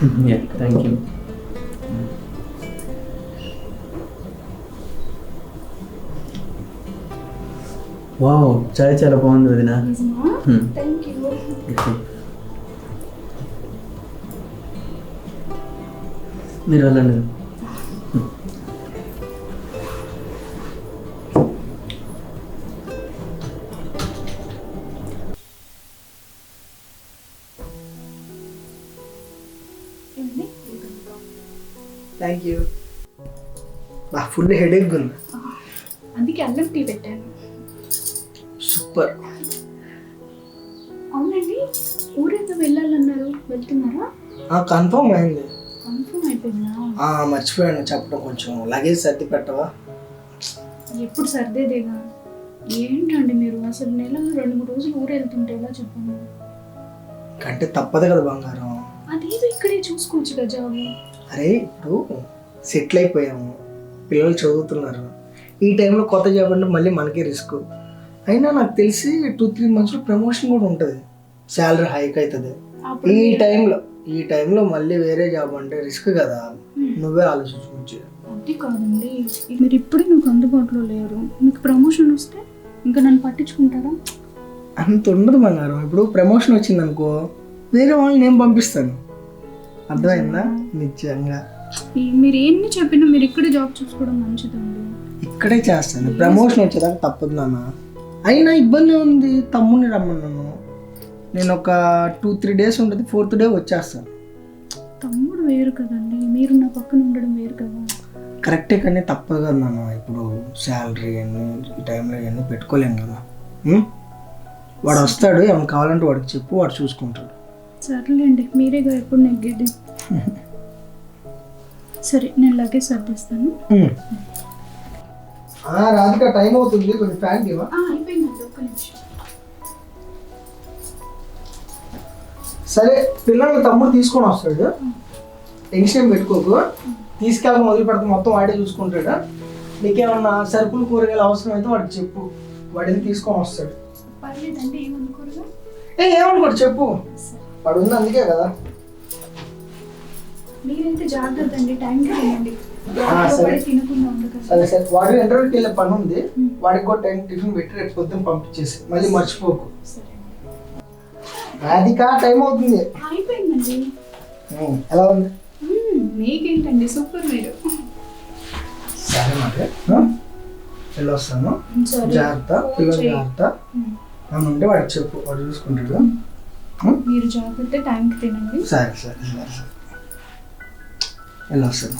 Thank you wow చాయ్ చాలా బాగుంది వదిన. Hmm. మీరు వెళ్ళండి. థ్యాంక్ యూ బా ఫుల్ హెడేక్ ఉంది. అందుకే అల్లం టీ పెట్టాను. సూపర్ అవునండి ఊరేదో వెళ్ళాలన్నారు? వెళ్తున్నారా? కన్ఫర్మ్ అయింది. కన్ఫర్మ్ అయిపోయిందా? మర్చిపోయాను చెప్పడం కొంచెం. లగేజ్ సర్ది పెట్టవా? ఎప్పుడు సర్దేదేగా? ఏంటండి మీరు? అసలు నెల రెండు మూడు రోజులు ఊరు వెళ్తుంటే ఎలా చెప్పండి? కంటే తప్పదు కదా బంగారం. అదేదో ఇక్కడే చూసుకోవచ్చు కదా జాబు. అరే ఇప్పుడు సెటిల్ అయిపోయాము. పిల్లలు చదువుతున్నారు. ఈ టైంలో కొత్త జాబ్ అంటే మళ్ళీ మనకే రిస్క్. అయినా నాకు తెలిసి టూ త్రీ మంత్స్లో ప్రమోషన్ కూడా ఉంటుంది. శాలరీ హైక్ అవుతుంది ఈ టైంలో ఈ టైంలో మళ్ళీ వేరే జాబ్ అంటే రిస్క్ కదా. నువ్వే ఆలోచించు అది కాదండి. మీరు ఇప్పుడే నాకు అందుబాటులో లేరు. మీకు ప్రమోషన్ వస్తే ఇంకా నన్ను పట్టించుకుంటారా? అంత ఉండదు బంగారం. ఇప్పుడు ప్రమోషన్ వచ్చింది అనుకో వేరే వాళ్ళని నేను పంపిస్తాను? అర్థమైందా? నిజంగా. మీరు ఎన్ని చెప్పినా మీరు ఇక్కడే జాబ్ చూసుకోవడం మంచిదండి. ఇక్కడే చేస్తాను. ప్రమోషన్ వచ్చేదాకా తప్పదు నాన్న. అయినా ఇబ్బంది ఉంది తమ్ముని రమ్మన్నాను. నేను ఒక టూ త్రీ డేస్ ఉంటుంది. ఫోర్త్ డే వచ్చేస్తాను. తమ్ముడు వేరు కదండి. మీరు నా పక్కన ఉండడం వేరు కదా. కరెక్టే కానీ తప్పదు కదా నాన్న. ఇప్పుడు శాలరీ అన్ని ఈ టైంలో ఇవన్నీ పెట్టుకోలేం కదా? వాడు వస్తాడు. ఏమైనా కావాలంటే వాడికి చెప్పు. వాడు చూసుకుంటాడు. సర్లేండి మీరేగా ఎప్పుడు నెగ్గేది. సరే నేను లగేజ్ సర్దిస్తాను. రాధిక టైం అవుతుంది కొంచెం ఫ్యాన్ ఇవ్వ? అయిపోయిందండి ఒక్క నిమిషం. సరే పిల్లల్ని తమ్ముడు తీసుకొని వస్తాడు. టెన్షన్ పెట్టుకోకు. తీసుకెళ్ళక మొదలు పెడితే మొత్తం వాడే చూసుకుంటాడు. నీకేమన్నా సరుకులు కూరగాయలు అవసరం అయితే వాడికి చెప్పు. వాడిని తీసుకొని వస్తాడు. పర్లేదండి ఏమనుకోరుగా ఏ ఏమనుకోడు చెప్పు. వాడు ఉంది అందుకే కదా. మీరైతే జాగ్రత్త అండి తినండి సరే. సరే వాడు ఇంటర్వ్యూకి వెళ్ళే పని ఉంది. వాడికి కూడా టైం టిఫిన్ పెట్టి రేపు పొద్దున్న పంపించేసి మళ్ళీ మర్చిపోకు. రాధిక టైం అవుతుంది. అయిపోయిందండి. ఎలా ఉంది? మీకేంటండి? సూపర్ మీరు. సరే మరి? వెళ్ళొస్తాను. జాగ్రత్త పిల్లలు జాగ్రత్త. ఉంటే వాడికి చెప్పు వాడు చూసుకుంటాడు. ఉం? మీరు జాగ్రత్త టైంకి తినండి. సరే సరే సరే సరే. వెళ్ళొస్తాను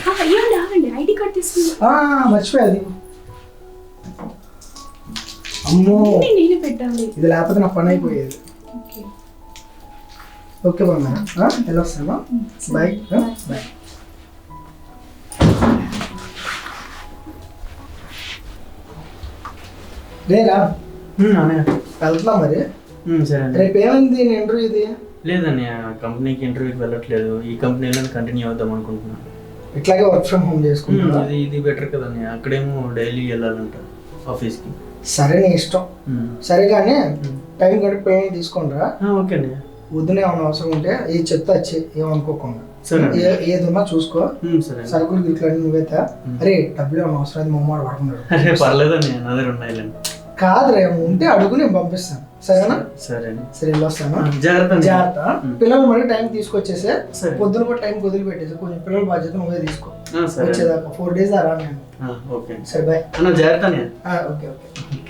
ఆ, ఏమండి ఆగండి ఐడి కార్డ్ తీసుకుంది. ఆ, మర్చిపోయాది అమ్మో. నేనే పెట్టాలి. ఇది లేకపోతే నా పని అయిపోయేది. ఓకే ఓకే బాగా వెళ్ళొస్తాను బాయ్ బాయ్ లేరా అన్నయ్య వెళ్తున్నా మరి? సరే రేపు ఏమైంది నేను ఇంటర్వ్యూ ఇది? లేదన్నయ్య కంపెనీకి ఇంటర్వ్యూకి వెళ్ళట్లేదు. ఈ కంపెనీలో కంటిన్యూ అవుదాం అనుకుంటున్నాను ఇట్లాగే వర్క్ ఫ్రమ్ హోమ్ ఉమ్, చేసుకుంటా ఇది ఇది బెటర్ కదన్నయ్య. అక్కడేమో డైలీ వెళ్ళాలంట ఆఫీస్కి సరే నీ ఇష్టం. సరే కానీ. టైం గడిపి పేమెంట్ తీసుకోండిరా. ఆ, ఓకే అన్నయ్య. వద్దున ఏమైనా అవసరం ఉంటే ఏ చెప్తే ఏమనుకోకుండా. ఏది ఉన్నా చూసుకో. సరుకులు గిట్లని నువ్వైతే అరే డబ్బులు ఏమైనా అవసరం అయితే మమ్మల్ని పడుకున్నాడు పర్లేదన్నయ్య నా దగ్గర ఉన్నాయిలేండి కాదురా ఉంటే అడుగు నేను పంపిస్తాను సరేనా సరే అన్నయ్య. సరే వెళ్ళొస్తాను జాగ్రత్త. జాగ్రత్త. పిల్లలు మరి టైం తీసుకొచ్చేసే సరే. పొద్దున కూడా టైం వదిలి పెట్టేసి కొంచెం పిల్లల బాధ్యత నువ్వే తీసుకో ఆ, సరే అన్నయ్య. వచ్చేదాకా ఫోర్ డేస్ రా నేను ఆ, ఓకే సరే బాయ్ అన్న జాగ్రత్త. ఓకే ఓకే ఈయన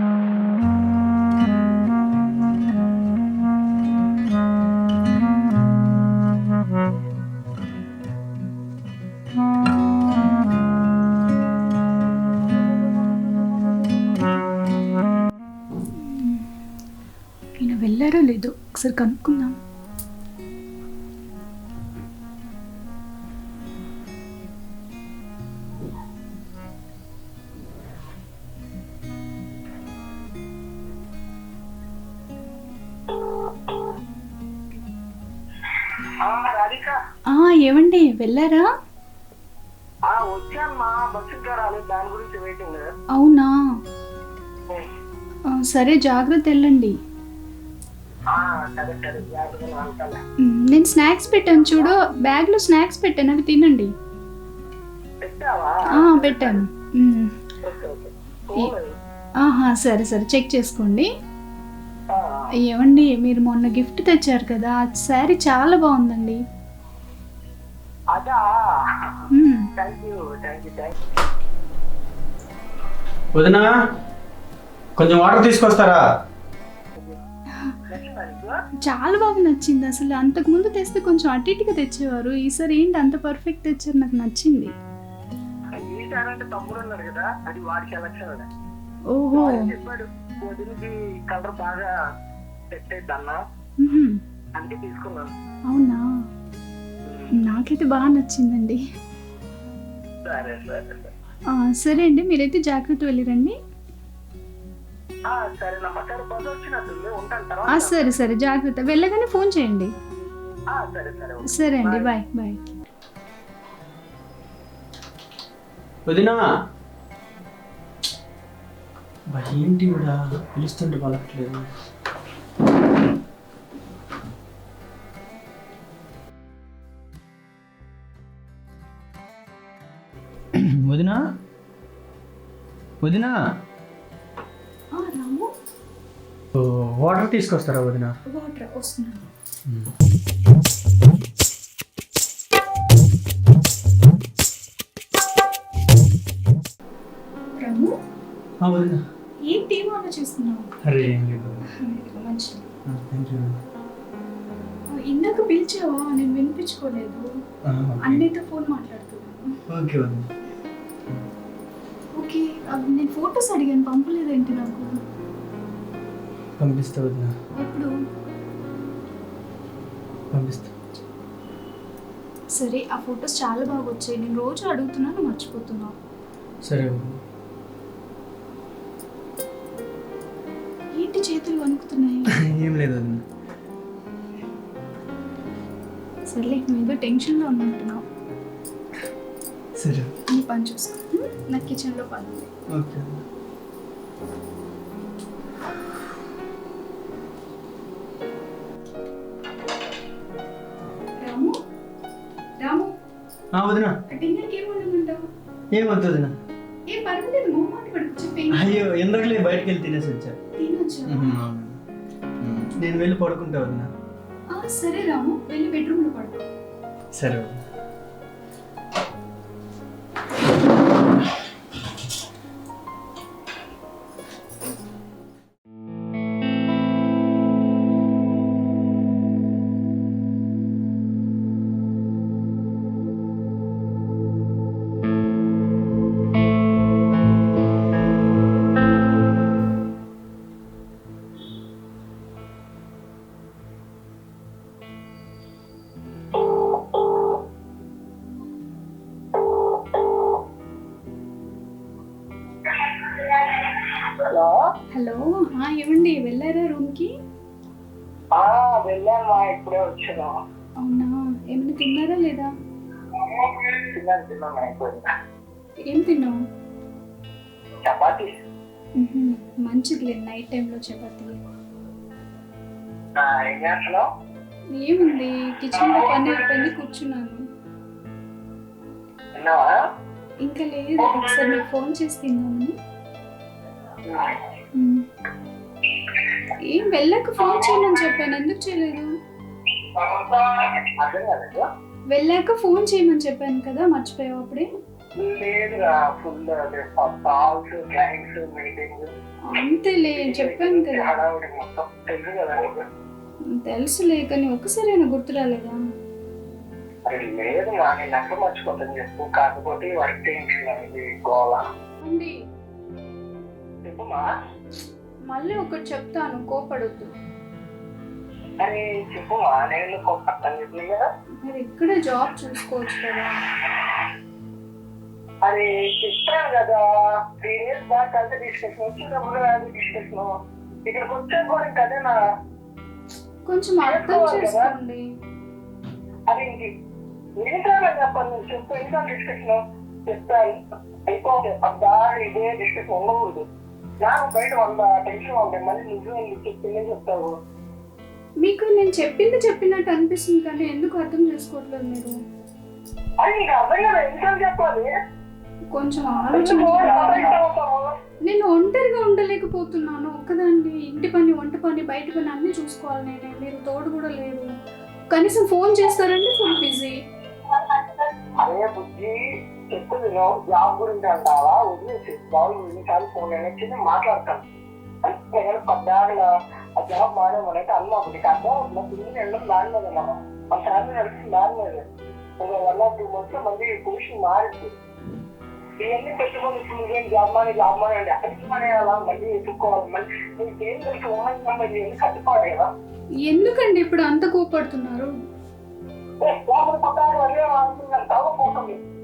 ఒకసారి కనుక్కుందాం. ఆ, ఏమండి వెళ్ళారా? అవునా? సరే జాగ్రత్త వెళ్ళండి. నేను స్నాక్స్ పెట్టాను చూడు. బ్యాగ్లో స్నాక్స్ పెట్టాను. అవి తినండి. పెట్టావా? ఆ, పెట్టాను. ఆహా సరే సరే. చెక్ చేసుకోండి. ఏమండి మీరు మొన్న గిఫ్ట్ తెచ్చారు కదా. ఆ శారీ చాలా బాగుందండి. వదినా కొంచెం వాటర్ తీసుకొస్తారా? నీకు చాలా బాగా నచ్చింది అసలు. అంతకుముందు తెస్తే కొంచెం అటు ఇటుగా తెచ్చేవారు. ఈసారి ఏంటి అంత పర్ఫెక్ట్ తెచ్చారు? నాకు నచ్చింది. ఓహో. కలర్ బాగా సెట్. అందుకే తీసుకున్నాను. అవునా? నాకైతే బాగా నచ్చిందండి. సరే అండి మీరైతే జాగ్రత్త వెళ్ళిరండి సరేనమ్మా సరే బస్సు వచ్చినట్టుంది ఉంటాను ఆ, తర్వాత సరే సరే జాగ్రత్త. వెళ్ళగానే ఫోన్ చేయండి. ఆ, సరే సరే ఓకే. సరే అండి బాయ్ బాయ్ వదినా. ఏంటి కూడా పిలుస్తుంటే పలకట్లేదు వదినా. వదినా. వాటర్ తీసుకొస్తారా వదినా? వాటర్ వస్తున్నాను రాము ఆ, వదినా. ఏం టీం ఆలోచిస్తున్నావు అరే ఏం లేదు. మంచిది. థ్యాంక్ యూ ఇందాక పిలిచావా? నేను వినిపించుకోలేదు. అన్నయ్యతో ఫోన్ మాట్లాడుతున్నాను. ఓకే ఓకే నేను ఫొటోస్ అడిగాను పంపలేదేంటి నాకు? పంపిస్తా వదినా ఎప్పుడు? పంపిస్తా. సరే ఆ ఫొటోస్ చాలా బాగా వచ్చాయి నేను రోజు అడుగుతున్నాను మర్చిపోతున్నావు. సరే ఏంటి చేతులు వణుకుతున్నాయి? ఏం లేదు వదినా. సర్లే నువ్వు ఏదో టెన్షన్లో ఉన్నట్టున్నావు. సరే. నీ పని చూసుకో? నా కిచెన్లో పని ఉంది ఓకే వదినా. వదినా. అయ్యో ఎందుకులే బయటకు వెళ్ళి తినేసి వచ్చా? నేను వెళ్ళి పడుకుంటా వదినా. సరే రాము వెళ్ళి బెడ్రూమ్లో పడుకో. సరే వదినా. హలో? హలో ఏమండి వెళ్ళారా రూమ్కి? ఆ వెళ్ళాను మా ఇప్పుడే వచ్చాను. అవునా? ఏమైనా తిన్నారా లేదా? తిన్నాను తిన్నాను అయిపోయింది. ఏం తిన్నావు? చపాతీ. మంచిదిలే నైట్ టైంలో చపాతీ. ఆ, ఏం చేస్తున్నావు? ఏముంది కిచెన్లో పని అయిపోయింది కూర్చున్నాను. ఇంకా లేదు ఒకసారి మీకు ఫోన్ చేసి మ్. ఏం వెళ్ళాక ఫోన్ చేయమని చెప్పాను. ఎందుకు చేయలేదు? వెళ్ళాక ఫోన్ చేయమని చెప్పాను కదా మర్చిపోయావు అప్పుడే? అంతేలే చెప్పాను కదా. నీకు? తెలుసులే కానీ ఒక్కసారైనా గుర్తు రాలేదా? లేదు ఎక్కడ మర్చిపోతాను చెప్పు. కాకపోతే వర్క్ అనేది గోళ అండి చెప్పుమా మళ్ళీ ఒకటి చెప్తాను కోపడొద్దు. అరే చెప్పుమా నేను అర్థం చెప్పలేదు కదా? మీరు ఇక్కడే జాబ్ చూసుకోవచ్చు కదా. అరే చెప్పాను కదా త్రీ ఇయర్స్ బ్యాక్ కలిసి డిస్కషన్ వచ్చినప్పుడు అది డిస్కషన్. ఇక్కడికి వచ్చే కూడా ఇంకా అదేనా కొంచెం అర్థం చేసుకోండి. అది ఇంక ఎన్నిసార్లు చెప్పాలి నువ్వు చెప్పు ఇంకా డిస్కషన్? చెప్తాను. అయిపోతే అబ్బా ఇదే డిస్ట్రిక్ట్ ఉండకూడదు. నాకు బయట వంద టెన్షన్ ఉంది మళ్ళీ నువ్వు ఎందుకు చెప్పిందే చెప్తావు మీకు నేను చెప్పింది చెప్పినట్టు అనిపిస్తుంది కానీ ఎందుకు అర్థం చేసుకోవట్లేదు మీరు? అది నీకు అర్థం కదా ఎందుకని చెప్పాలి? కొంచెం ఆలోచన నేను ఒంటరిగా ఉండలేకపోతున్నాను ఒక్కదాన్ని ఇంటి పని వంట పని బయట పని అన్నీ చూసుకోవాలి నేనే మీరు తోడు కూడా లేరు. కనీసం ఫోన్ చేస్తారంటే ఫుల్ బిజీ. బుద్ధి చెప్తుంది జాబ్ గురించి అంటావా? వదిలేసి బాబు ఎన్నిసార్లు ఫోన్ అనేది మాట్లాడతాను. అంటే పద్దాగా ఆ జాబ్ మానేమనంటే అన్న ఒకటి కాదు నా పిల్లలు వెళ్ళడం మీద మనం మా ఫ్యామిలీ నడిచింది దాని మీద ఒక వన్ ఆర్ టూ మంత్స్ మళ్ళీ పొజిషన్ మారింది. ఇవన్నీ పెట్టుకొని నువ్వేం జాబ్ మానే జాబ్ మానే అంటే ఎక్కడికి మానేయాలా? మళ్ళీ ఎత్తుక్కోవాలి. మళ్ళీ నీకు ఏం తెలుసు? ఉన్నాయి మళ్ళీ ఎన్ని కట్టుకోవాలి కదా. ఎందుకండి ఇప్పుడు అంత కోపడుతున్నారు? ఏ, లోపల పద్దాగా అదే అనుకున్నాను తవ్వపోతుంది బయట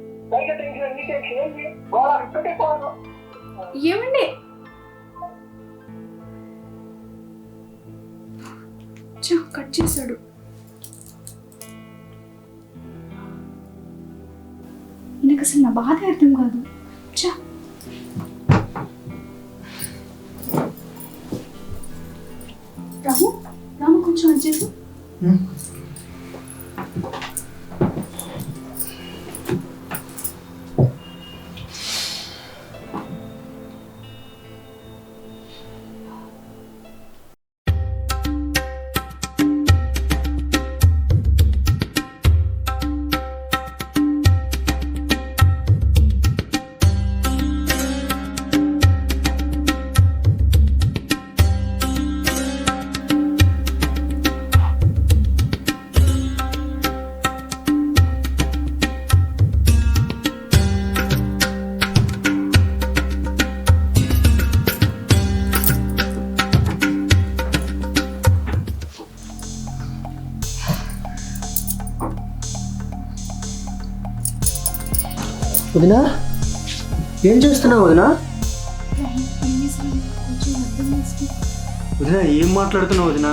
ఏమండి? కట్ చేశాడు. ఈయనకు అసలు నా బాధ అర్థం కాదు. చా రాము రాము కొంచెం వచ్చేసి వదినా? ఏం చేస్తున్నావు వదినా? వదిన ఏం మాట్లాడుతున్నావు వదిన?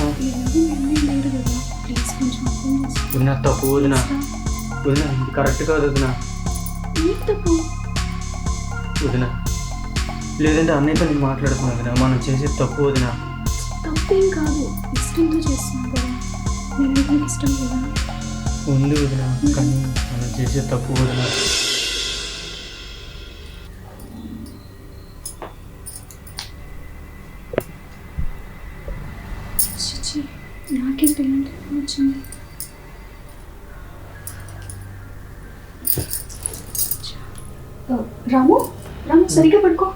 అన్నీ వదిన తప్పు వదిన. వదిన ఇది కరెక్ట్ కాదు వదిన. వదిన. లేదంటే అన్నయ్యతో నేను మాట్లాడుతున్నా వదిన. మనం చేసేది తప్పు వదిన. తప్పేం కాదు. ఇష్టంతో చేస్తున్నావు ఇష్టం లేదా? ఉంది వదిన కానీ మనం చేసేది తప్పు వదిన. నాకేంటి ఇలాంటి వచ్చింది రాము రాము సరిగ్గా పడుకో.